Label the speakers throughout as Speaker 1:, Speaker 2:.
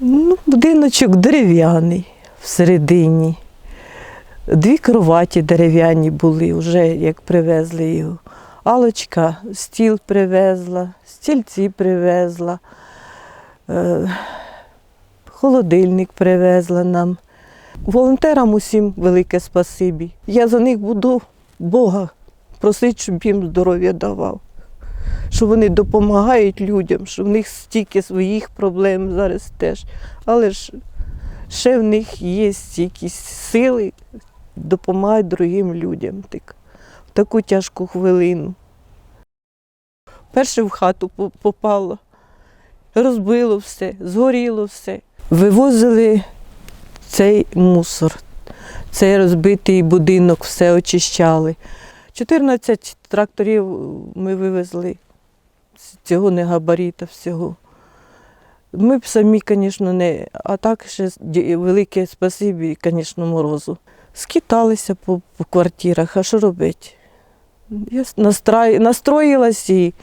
Speaker 1: Ну, будиночок дерев'яний всередині. Дві кроваті дерев'яні були, вже як привезли його. Алочка стіл привезла, стільці привезла, е, холодильник привезла нам. Волонтерам усім велике спасибі. Я за них буду Бога просити, щоб їм здоров'я давав. Що вони допомагають людям, що в них стільки своїх проблем зараз теж. Але ж ще в них є якісь сили допомагають другим людям так, в таку тяжку хвилину. Перше в хату попало, розбило все, згоріло все. Вивозили цей мусор, цей розбитий будинок, все очищали. 14 тракторів ми вивезли цього негабаріта всього. Ми б самі, звісно, не, а так ще велике спасибі, звісно, морозу. Скиталися по, по квартирах, а що робити? Я настрай, настроїлась і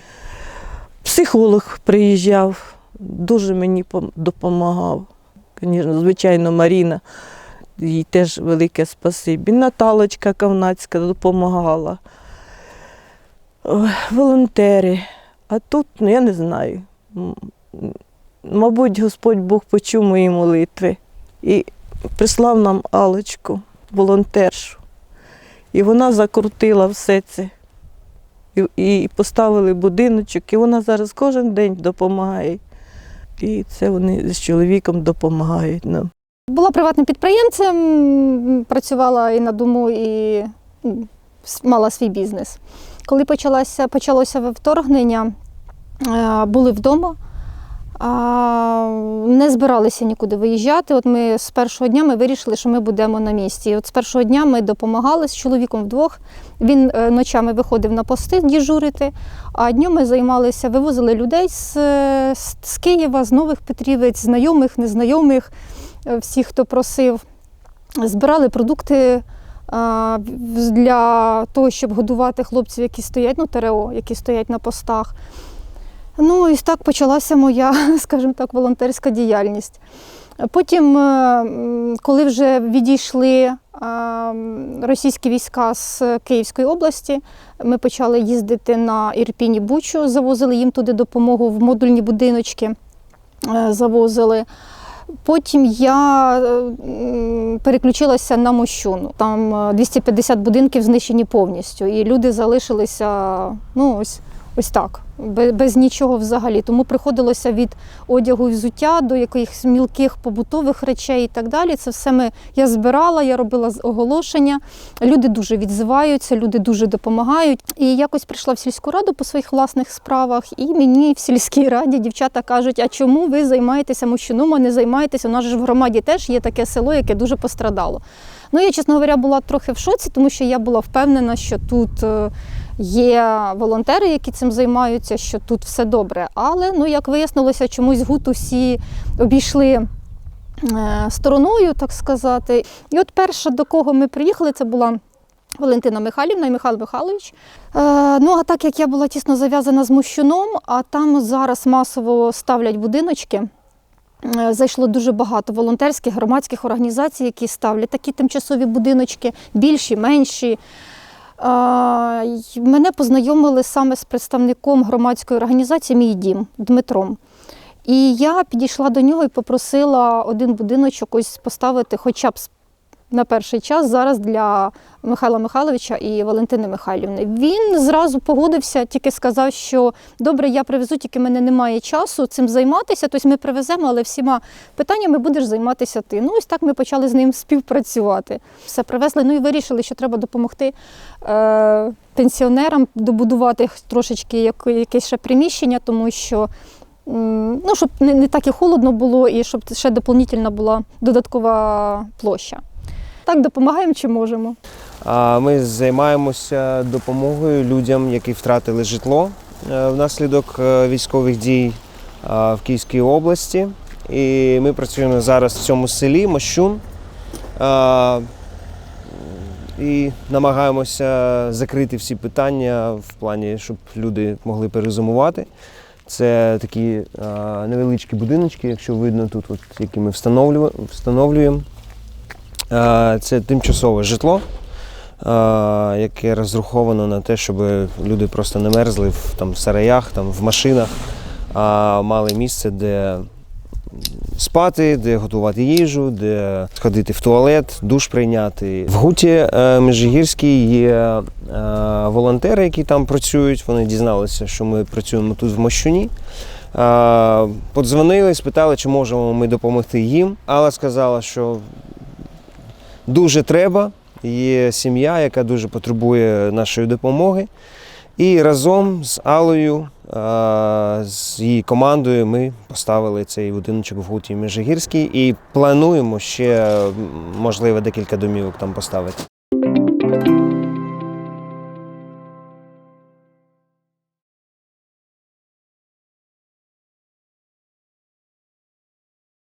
Speaker 1: психолог приїжджав, дуже мені допомагав. Звісно, звичайно, Маріна, їй теж велике спасибі. Наталочка Кавнацька допомагала. Волонтери. А тут, ну я не знаю. Мабуть, Господь Бог почув мої молитви і прислав нам Алочку, волонтершу. І вона закрутила все це. І, і поставили будиночок, і вона зараз кожен день допомагає. І це вони з чоловіком допомагають нам.
Speaker 2: Була приватним підприємцем, працювала і на дому, і мала свій бізнес. Коли почалося, почалося вторгнення, е, були вдома, не збиралися нікуди виїжджати. От ми з першого дня ми вирішили, що ми будемо на місці. І от з першого дня ми допомагали з чоловіком вдвох. Він е, ночами виходив на пости діжурити, а днем ми займалися, вивозили людей з, е, з- Києва, з Нових Петрівець, знайомих, незнайомих е, всіх, хто просив. Збирали продукти для того, щоб годувати хлопців, які стоять, ну, ТРО, які стоять на постах. Ну, і так почалася моя, скажімо так, волонтерська діяльність. Потім, е, коли вже відійшли російські війська з Київської області, ми почали їздити на Ірпінь і Бучу, завозили їм туди допомогу в модульні будиночки, е, завозили. Потім я е, переключилася на Мощуну. Там е, 250 будинків знищені повністю, і люди залишилися ну, ось, ось так, без, без нічого взагалі. Тому приходилося від одягу і взуття до якихось мілких побутових речей і так далі. Це все ми, я збирала, я робила оголошення. Люди дуже відзиваються, люди дуже допомагають. І якось прийшла в сільську раду по своїх власних справах, і мені в сільській раді дівчата кажуть: а чому ви займаєтеся мужчином, а не займаєтеся? У нас ж в громаді теж є таке село, яке дуже пострадало. Ну, я, чесно говоря, була трохи в шоці, тому що я була впевнена, що тут е, є волонтери, які цим займаються, що тут все добре. Але, ну, як вияснилося, чомусь гуд усі обійшли е, стороною, так сказати. І от перша, до кого ми приїхали, це була Валентина Михайлівна і Михайло Михайлович. Е, ну, а так як я була тісно зав'язана з мущуном, а там зараз масово ставлять будиночки. е, Зайшло дуже багато волонтерських громадських організацій, які ставлять такі тимчасові будиночки, більші, менші. Мене познайомили саме з представником громадської організації Мій дім Дмитром. І я підійшла до нього і попросила один будиночок ось поставити хоча б на перший час зараз для Михайла Михайловича і Валентини Михайлівни. Він зразу погодився, тільки сказав, що добре, я привезу, тільки в мене немає часу цим займатися. Тобто ми привеземо, але всіма питаннями будеш займатися ти. Ну, ось так ми почали з ним співпрацювати. Все привезли, ну і вирішили, що треба допомогти е, пенсіонерам добудувати трошечки якесь ще приміщення, тому що. Ну, щоб не, не так і холодно було, і щоб ще доповнительна була додаткова площа. Так, допомагаємо чи можемо.
Speaker 3: Ми займаємося допомогою людям, які втратили житло е, внаслідок е, військових дій е, в Київській області. І ми працюємо зараз в цьому селі Мощун і намагаємося закрити всі питання в плані, щоб люди могли перезимувати. Це такі невеличкі будиночки, якщо видно тут, от, які ми встановлюємо. Е, Це тимчасове житло, е, яке розраховано на те, щоб люди просто не мерзли в там, сараях, там, в машинах, а мали місце, де спати, де готувати їжу, де сходити в туалет, душ прийняти. В Гуті е, Межигірській є волонтери, які там працюють. Вони дізналися, що ми працюємо тут в Мощуні. Подзвонили, спитали, чи можемо ми допомогти їм. Алла сказала, що дуже треба. Є сім'я, яка дуже потребує нашої допомоги. І разом з Алою, з її командою, ми поставили цей будиночок в Гуті Межигірській і плануємо ще, можливо, декілька домівок там поставити.